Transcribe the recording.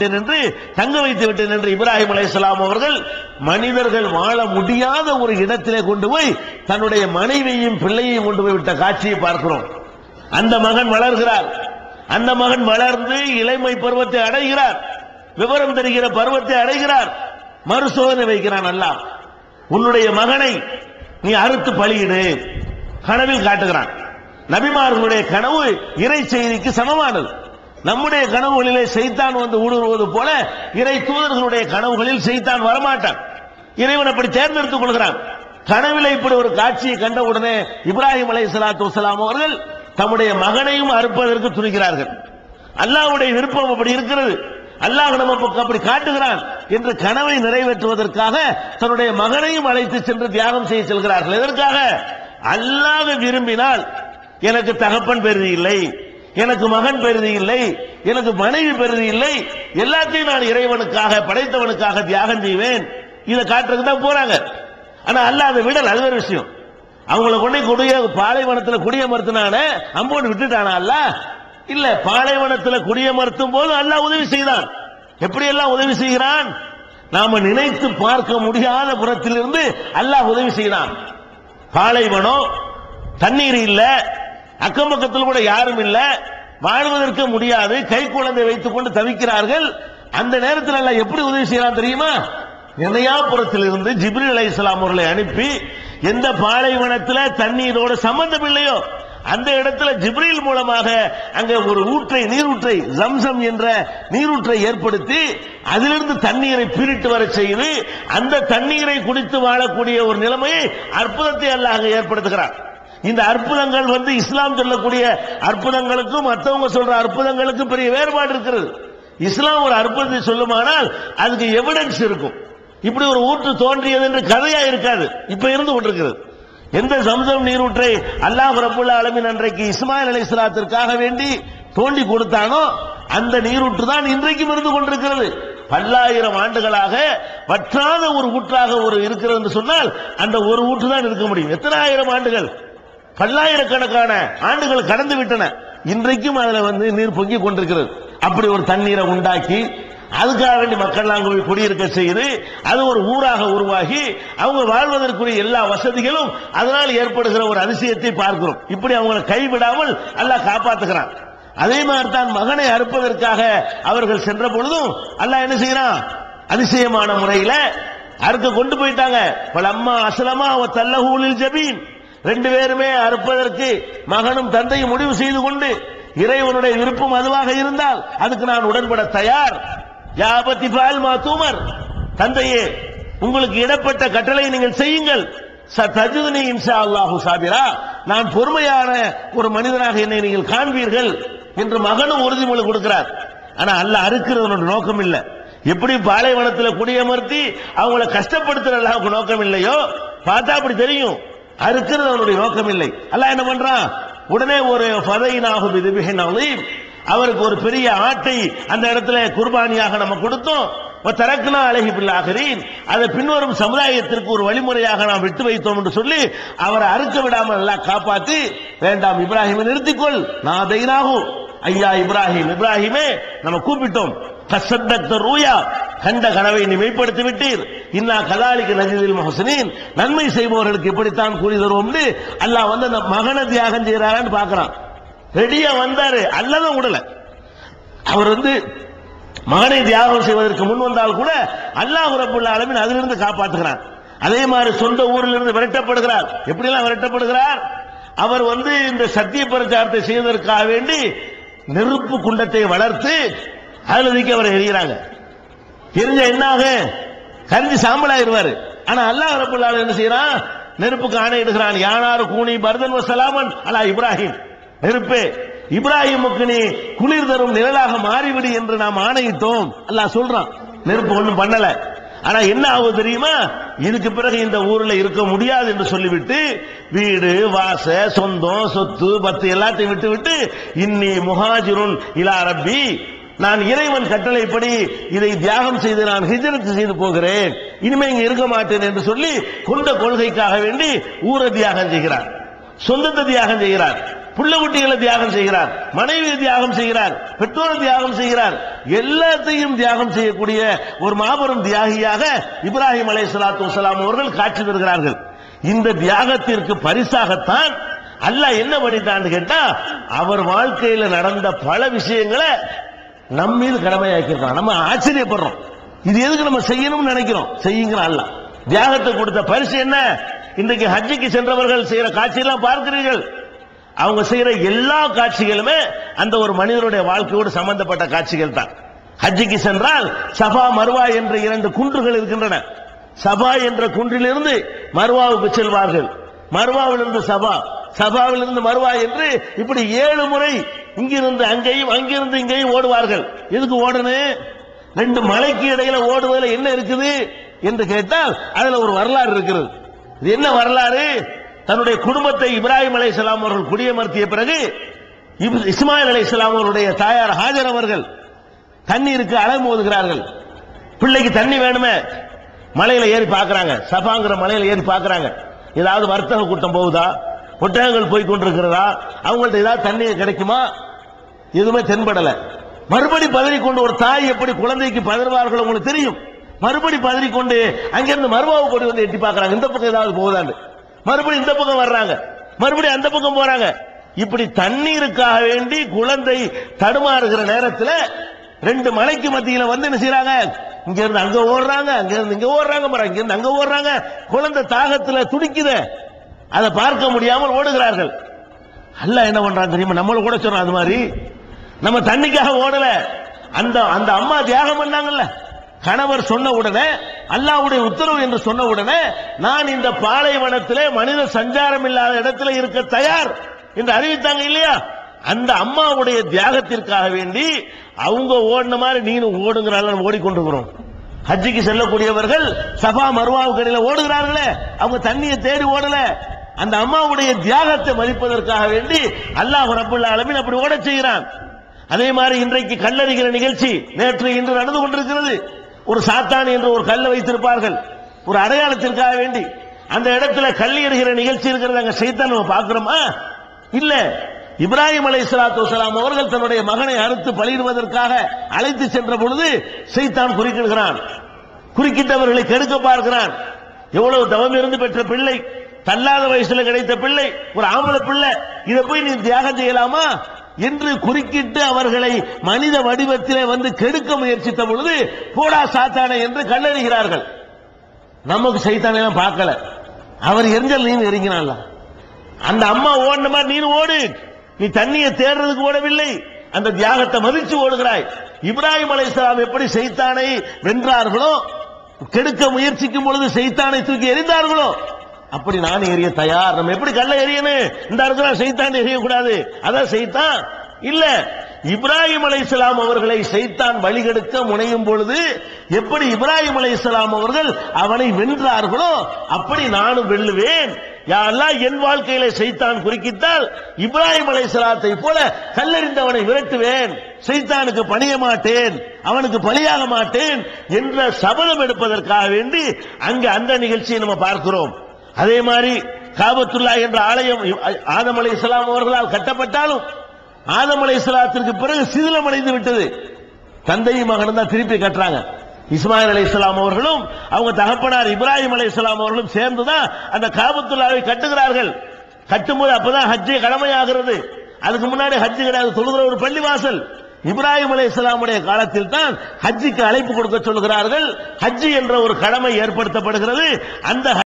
விட்டேன் என்று தங்க வைத்து விட்டேன் என்று இப்ராஹிம் அலையாம் அவர்கள் மனிதர்கள் வாழ முடியாத ஒரு இடத்திலே கொண்டு போய் தன்னுடைய மனைவியையும் பிள்ளையையும் கொண்டு போய் விட்ட காட்சியை பார்க்கிறோம். அந்த மகன் வளர்கிறார். அந்த மகன் வளர்ந்து இளமை பருவத்தை அடைகிறார். விவரம் தெரிகிற பருவத்தை அடைகிறார். மறுசோதனை வைக்கிறான் அல்லாஹ். உன்னுடைய மகனை நீ அறுத்து பழியிடு கனவில் காட்டுகிறான். நபிமார்களுடைய கனவு இறை செய்திக்கு சமமானது. நம்முடைய கனவுகளிலே செய்தான் வந்து ஊடுருவது போல இறை தூதர்களுடைய கனவுகளில் செய்தான் வரமாட்டான். இறைவன் அப்படி தேர்ந்தெடுத்துக் கொள்கிறான். கனவில் இப்படி ஒரு காட்சியை கண்ட உடனே இப்ராஹிம் அலை சலாத்து வலாம் அவர்கள் தம்முடைய மகனையும் அறுப்பதற்கு துணிக்கிறார்கள் அல்லாஹ்வுடைய விருப்பம் அப்படி இருக்கிறது. அல்லாஹ் நமக்கு அப்படி காட்டுகிறான் என்று கனவை நிறைவேற்றுவதற்காக தன்னுடைய மகனையும் அழைத்து சென்று தியாகம் செய்ய செல்கிறார்கள். எதற்காக? அல்லாத விரும்பினால் எனக்கு தகப்பன் பெருதி இல்லை. எனக்கு மகன் பெருதி இல்லை எனக்கு மனைவி பெருதி இல்லை எல்லாத்தையும் நான் இறைவனுக்காக படைத்தவனுக்காக தியாகம் செய்வேன். இதை காட்டுறதுக்கு தான் போறாங்க. ஆனா அல்ல அதை விடல் அது ஒரு விஷயம். அவங்கள கொண்டு குடிய பாலைவனத்துல குடியமர்த்தினான அம்போன்னு விட்டுட்டானா அல்ல? இல்ல பாலைவனத்துல குடியமர்த்தும் போது அல்லாஹ் உதவி செய்தான். எப்படி எல்லாம் உதவி செய்கிறான்? நாம நினைத்து பார்க்க முடியாத புறத்திலிருந்து அல்லாஹ் உதவி செய்தான். பாலைவனம் தண்ணீர் இல்லை அக்கம் பக்கத்தில் கூட யாரும் இல்ல. வாழ்வதற்கு முடியாது. கை குழந்தை வைத்துக் கொண்டு தவிக்கிறார்கள். அந்த நேரத்தில் எல்லாம் எப்படி உதவி செய்யலாம் தெரியுமா? இணையாபுரத்தில் இருந்து ஜிப்ரில் அலைஹிஸ்ஸலாம் அவர்களை அனுப்பி எந்த பாலைவனத்தில் தண்ணீரோட சம்பந்தம் இல்லையோ அந்த இடத்துல ஜிப்ரீல் மூலமாக அங்க ஒரு ஊற்றை நீரூற்றை ஜம்சம் என்ற நீரூற்றை ஏற்படுத்தி அதிலிருந்து தண்ணீரை பிரிட்டு வர செய்து அந்த தண்ணீரை குடித்து வாழக்கூடிய ஒரு நிலைமையை அற்புதத்தை அல்லாஹ் ஏற்படுத்துகிறார் இந்த அற்புதங்கள் வந்து இஸ்லாம் சொல்லக்கூடிய அற்புதங்களுக்கும் மற்றவங்க சொல்ற அற்புதங்களுக்கும் பெரிய வேறுபாடு இருக்கிறது. இஸ்லாம் ஒரு அற்புதத்தை சொல்லுமானால் அதுக்கு எவிடன்ஸ் இருக்கும். இப்படி ஒரு ஊற்று தோன்றியது என்று கதையா இருக்காது. இப்ப இருந்து கொண்டிருக்கிறது. எந்த சம்சம் நீரூற்றை அல்லாஹ் ரபுல்லா அலமின் அன்றைக்கு இஸ்மாயில் அலி இஸ்லாத்திற்காக வேண்டி தோண்டி கொடுத்தானோ அந்த நீரூற்று தான் இன்றைக்கும் இருந்து கொண்டிருக்கிறது. பல்லாயிரம் ஆண்டுகளாக வற்றாத ஒரு ஊற்றாக ஒரு இருக்கிறது சொன்னால் அந்த ஒரு ஊற்று தான் இருக்க முடியும். எத்தனை ஆயிரம் ஆண்டுகள்? பல்லாயிரக்கணக்கான ஆண்டுகள் கடந்து விட்டன. இன்றைக்கும் அதுல வந்து நீர் பொங்கி கொண்டிருக்கிறது. அப்படி ஒரு தண்ணீரை உண்டாக்கி அதுக்காக வேண்டி மக்கள் அங்கு போய் குடியிருக்க செய்து அது ஒரு ஊராக உருவாகி அவங்க வாழ்வதற்குரிய எல்லா வசதிகளும் அதனால் ஏற்படுகிற ஒரு அதிசயத்தை பார்க்கிறோம். இப்படி அவங்களை கைவிடாமல் அல்லாஹ் காப்பாத்துக்கிறான் அதே மாதிரி தான் மகனை அறுப்பதற்காக அவர்கள் சென்ற பொழுதும் அல்லாஹ் என்ன செய்யறான் அதிசயமான முறையில அறுக்க கொண்டு போயிட்டாங்க. பல அம்மா அசலமா அவ தல்லஹூலில் ஜபீன். ரெண்டு பேருமே அறுப்பதற்கு மகனும் தந்தையும் முடிவு செய்து கொண்டு இறைவனுடைய விருப்பம் அதுவாக இருந்தால் அதுக்கு நான் உடன்பட தயார். யாபத்தி பால் மா தூமர். தந்தையே உங்களுக்கு இடப்பட்ட கட்டளை நீங்கள் செய்யுங்கள். தஜுதனி இன்ஷா அல்லாஹு சாபிரா. நான் பொறுமையான ஒரு மனிதனாக என்னை நீங்கள் காண்பீர்கள் என்று மகனும் உறுதிமொழி கொடுக்கிறார். ஆனா அல்ல அறுக்கிறவனோட நோக்கம் இல்லை. எப்படி பாலைவனத்தில் குடியமர்த்தி அவங்கள கஷ்டப்படுத்துற அளவுக்கு நோக்கம் இல்லையோ? பார்த்தா அப்படி தெரியும். அறுக்கிறது அவனுடைய நோக்கம் இல்லை அல்ல என்ன பண்றான்? உடனே ஒரு ஃபதைனாகும் இது அவருக்கு ஒரு பெரிய ஆட்டை அந்த இடத்துல குர்பானியாக நம்ம கொடுத்தோம். தரக்குனா அழகி பில்லாகிறேன் அதை பின்வரும் சமுதாயத்திற்கு ஒரு வழிமுறையாக நாம் விட்டு வைத்தோம் என்று சொல்லி அவரை அறுக்க விடாமல் நல்லா காப்பாத்தி வேண்டாம் இப்ராஹிமை நிறுத்திக்கொள். நான் தைனாகும் ஐயா இப்ராஹிம் இப்ராஹிமே நம்ம கூப்பிட்டோம். கசத்தத்த ரூயா. கண்ட கனவை நீ மெய்ப்படுத்தி விட்டீர் இன்னா கதாலிக்கு நஜிதில் மஹசனின் நன்மை செய்பவர்களுக்கு இப்படித்தான் கூறி தருவோம் அல்லாஹ் வந்து அந்த மகனை தியாகம் செய்யறாரான்னு பாக்குறான் ரெடியா வந்தாரு. அல்லதான் விடல அவர் வந்து மகனை தியாகம் செய்வதற்கு முன் வந்தால் கூட அல்லாஹ் ரபுல்ல அளவில் அதிலிருந்து காப்பாற்றுகிறார் அதே மாதிரி சொந்த ஊரில் இருந்து விரட்டப்படுகிறார். எப்படிலாம் விரட்டப்படுகிறார்? அவர் வந்து இந்த சத்திய பிரச்சாரத்தை செய்வதற்காக வேண்டி நெருப்பு குண்டத்தை வளர்த்து அதுல தூக்கி அவரை எரிகிறாங்க எரிஞ்ச என்ன ஆகும் கரிஞ்சு சாம்பலாயிருவாரு ஆனா அல்லாஹ் ரபுல்லால என்ன செய்யறான் நெருப்புக்கு ஆணையிடுகிறான் யானாரு கூனி பரதன் வசலாமன் அல்லா இப்ராஹிம். நெருப்பு. இப்ராஹிமுக்கு நீ குளிர் தரும் நிழலாக மாறிவிடு என்று நாம் ஆணையிட்டோம். அல்லாஹ் சொல்றான். நெருப்பு ஒண்ணும் பண்ணல. ஆனா என்ன ஆகுது தெரியுமா? இதுக்கு பிறகு இந்த ஊர்ல இருக்க முடியாது என்று சொல்லிவிட்டு வீடு வாச சொந்தம் சொத்து பத்து எல்லாத்தையும் விட்டு விட்டு இன்னி முஹாஜிருன் இலா ரப்பி. நான் இறைவன் கட்டளைப்படி இதை தியாகம் செய்து நான் ஹிஜரத்து செய்து போகிறேன். இனிமே இங்க இருக்க மாட்டேன் என்று சொல்லி கொண்ட கொள்கைக்காக வேண்டி ஊர தியாகம் செய்கிறார். சொந்தத்தை தியாகம் செய்கிறார். புள்ள குட்டிகளை தியாகம் செய்கிறார். மனைவியை தியாகம் செய்கிறார். பெற்றோரை தியாகம் செய்கிறார். எல்லாத்தையும் தியாகம் செய்யக்கூடிய ஒரு மாபெரும் தியாகியாக இப்ராஹிம் அலை சலாத்து வலாம் அவர்கள் காட்சி தருகிறார்கள். இந்த தியாகத்திற்கு பரிசாகத்தான் அல்லாஹ் என்ன பண்ணிட்டான்னு கேட்டா அவர் வாழ்க்கையில நடந்த பல விஷயங்களை நம்ம மீது கடமையாக்கியிருக்கான் நம்ம ஆச்சரியப்படுறோம். இது எதுக்கு நம்ம செய்யணும்னு நினைக்கிறோம்? செய்யுங்கிற அல்ல. தியாகத்தை கொடுத்த பரிசு என்ன? இன்றைக்கு ஹஜ்ஜிக்கு சென்றவர்கள் செய்யற காட்சியெல்லாம் பார்க்கிறீர்கள். அவங்க செய்யற எல்லா காட்சிகளுமே அந்த ஒரு மனிதனுடைய வாழ்க்கையோடு சம்பந்தப்பட்ட காட்சிகள் தான். ஹஜ்ஜிக்கு சென்றால் சபா மர்வா என்ற இரண்டு குன்றுகள் இருக்கின்றன. சபா என்ற குன்றிலிருந்து மர்வாவுக்கு செல்வார்கள். மர்வாவிலிருந்து சபா சபாவிலிருந்து மர்வா என்று இப்படி ஏழு முறை இங்கிருந்து அங்கேயும் அங்கிருந்து இங்கேயும் ஓடுவார்கள். எதுக்கு ஓடணும் ரெண்டு மலைக்கு இடையில ஓடுவதில் என்ன இருக்குது என்று கேட்டால் அதுல ஒரு வரலாறு இருக்கிறது. இது என்ன வரலாறு? தன்னுடைய குடும்பத்தை இப்ராஹிம் அலை அவர்கள் குடியமர்த்திய பிறகு இப்- இஸ்மாயில் அலை அவருடைய தாயார் ஹாஜர் அவர்கள் தண்ணீருக்கு அளவு மோதுகிறார்கள். பிள்ளைக்கு தண்ணி வேணுமே? மலையில ஏறி பார்க்கறாங்க. சபாங்கிற மலையில ஏறி பார்க்கறாங்க. ஏதாவது வர்த்தக கூட்டம் போகுதா? ஒட்டகங்கள் போய் கொண்டிருக்கிறதா? அவங்கள்ட்ட ஏதாவது தண்ணியை கிடைக்குமா? எதுவுமே தென்படல. மறுபடி பதறிக்கொண்டு ஒரு தாய் எப்படி குழந்தைக்கு பதறுவார்கள் உங்களுக்கு தெரியும். மறுபடி பதறிக்கொண்டு அங்கிருந்து மறுவாவு கொண்டு வந்து எட்டி பார்க்கறாங்க. இந்த பக்கம் ஏதாவது போகுதான்னு. மறுபடி இந்த பக்கம் வர்றாங்க. மறுபடியும் அந்த பக்கம் போறாங்க. இப்படி தண்ணீருக்காக வேண்டி குழந்தை தடுமாறுகிற நேரத்தில் ரெண்டு மலைக்கு மத்தியில வந்து என்ன செய்யறாங்க இங்க இருந்து அங்க ஓடுறாங்க அங்க இருந்து இங்க ஓடுறாங்க பாரு, இங்க இருந்து அங்க ஓடுறாங்க. குழந்தை தாகத்துல துடிக்குது. அதை பார்க்க முடியாமல் ஓடுகிறார்கள். அல்லாஹ் என்ன பண்றான் தெரியுமா? நம்மள கூட சொல்றோம் அது மாதிரி. நம்ம தண்ணிக்காக ஓடல. அந்த அந்த அம்மா தியாகம் பண்ணாங்கல்ல. கணவர் சொன்ன உடனே அல்லாவுடைய உத்தரவு என்று சொன்ன உடனே நான் இந்த பாலைவனத்திலே மனித சஞ்சாரம் இல்லாத இடத்துல இருக்க தயார் என்று அறிவித்தாங்க இல்லையா? அந்த அம்மாவுடைய தியாகத்திற்காக வேண்டி அவங்க ஓடின மாதிரி நீனும் ஓடுங்கிறாள் நம்ம ஓடிக்கொண்டிருக்கிறோம். ஹஜ்ஜிக்கு செல்லக்கூடியவர்கள் சபா மருவாவுக்கு இடையில ஓடுகிறார்களே. அவங்க தண்ணியை தேடி ஓடல. அந்த அம்மாவுடைய தியாகத்தை மதிப்பதற்காக வேண்டி அல்லாஹ் ரபுல்ல அளவில் அப்படி ஓடச் செய்கிறான். அதே மாதிரி இன்றைக்கு கல்லறிகிற நிகழ்ச்சி நேற்று இன்று நடந்து கொண்டிருக்கிறது. ஒரு சாத்தானி என்று ஒரு கல்லை வைத்திருப்பார்கள். ஒரு அடையாளத்திற்காக வேண்டி. அந்த இடத்துல கல் எறிகிற நிகழ்ச்சி இருக்கிறத. அங்க செய்தான் நம்ம பார்க்கிறோமா? இல்ல. இப்ராஹிம் அலை சலாத்து வலாம் அவர்கள் தன்னுடைய மகனை அறுத்து பலியிடுவதற்காக அழைத்து சென்ற பொழுது சைத்தான் குறுக்கிடுகிறான். குறுக்கிட்டவர்களை கெடுக்க பார்க்கிறான். எவ்வளவு தவம் இருந்து பெற்ற பிள்ளை. தள்ளாத வயசுல கிடைத்த பிள்ளை ஒரு ஆம்பளை பிள்ளை இதை போய் நீ தியாகம் செய்யலாமா? என்று குறுக்கிட்டு அவர்களை மனித வடிவத்திலே வந்து கெடுக்க முயற்சித்த பொழுது போடா சாத்தானே என்று கல்லறிகிறார்கள். நமக்கு சைத்தானை பார்க்கல. அவர் எரிஞ்சல் நீ எரிங்கினான்ல அந்த அம்மா ஓடின மாதிரி நீ ஓடு. நீ தண்ணியை தேடுறதுக்கு ஓடவில்லை. அந்த தியாகத்தை மதிச்சு ஓடுகிறாய். இப்ராஹிம் அலைஹிஸ்ஸலாம் எப்படி செய்தானை வென்றார்களோ கெடுக்க முயற்சிக்கும் பொழுது செய்தானை தூக்கி எறிந்தார்களோ அப்படி நான் எரிய தயார். நம்ம எப்படி கல்ல எரியணும்? இந்த இருக்கிற செய்தான் எரியக்கூடாது. அதான் செய்தான் இல்ல. இப்ராஹிம் அலைஹிஸ்ஸலாம் அவர்களை செய்தான் வழிகெடுக்க முனையும் பொழுது எப்படி இப்ராஹிம் அலைஹிஸ்ஸலாம் அவர்கள் அவனை வென்றார்களோ அப்படி நானும் வெல்லுவேன். யாரெல்லாம் என் வாழ்க்கையில செய்தான் குறுக்கிட்டால் இப்ராஹிம் அலைஹிஸ்ஸலாத்தை போல கல்லெறிந்தவனை விரட்டுவேன். செய்தானுக்கு பணிய மாட்டேன். அவனுக்கு பலியாக மாட்டேன் என்ற சபதம் எடுப்பதற்காக வேண்டி அங்கு அந்த நிகழ்ச்சியை நம்ம பார்க்கிறோம். அதே மாதிரி காபத்துல்லா என்ற ஆலயம் ஆதம் அலை இஸ்லாம் அவர்களால் கட்டப்பட்டாலும் ஆதம் அலை இஸ்லாத்திற்கு பிறகு சிதிலமடைந்து விட்டது. தந்தையும் மகனும் தான் திருப்பி கட்டுறாங்க. இஸ்மாயில் அலி இஸ்லாம் அவர்களும் அவங்க தகப்பனார் இப்ராஹிம் அலி இஸ்லாம் அவர்களும் சேர்ந்துதான் அந்த காபத்துல்லாவை கட்டுகிறார்கள். கட்டும்போது அப்பதான் ஹஜ்ஜை கடமையாகிறது. அதுக்கு முன்னாடி ஹஜ்ஜு கிடையாது. தொழுகிற ஒரு பள்ளிவாசல். இப்ராஹிம் அலி இஸ்லாமுடைய காலத்தில் தான் ஹஜ்ஜுக்கு அழைப்பு கொடுக்க சொல்கிறார்கள். ஹஜ்ஜி என்ற ஒரு கடமை ஏற்படுத்தப்படுகிறது. அந்த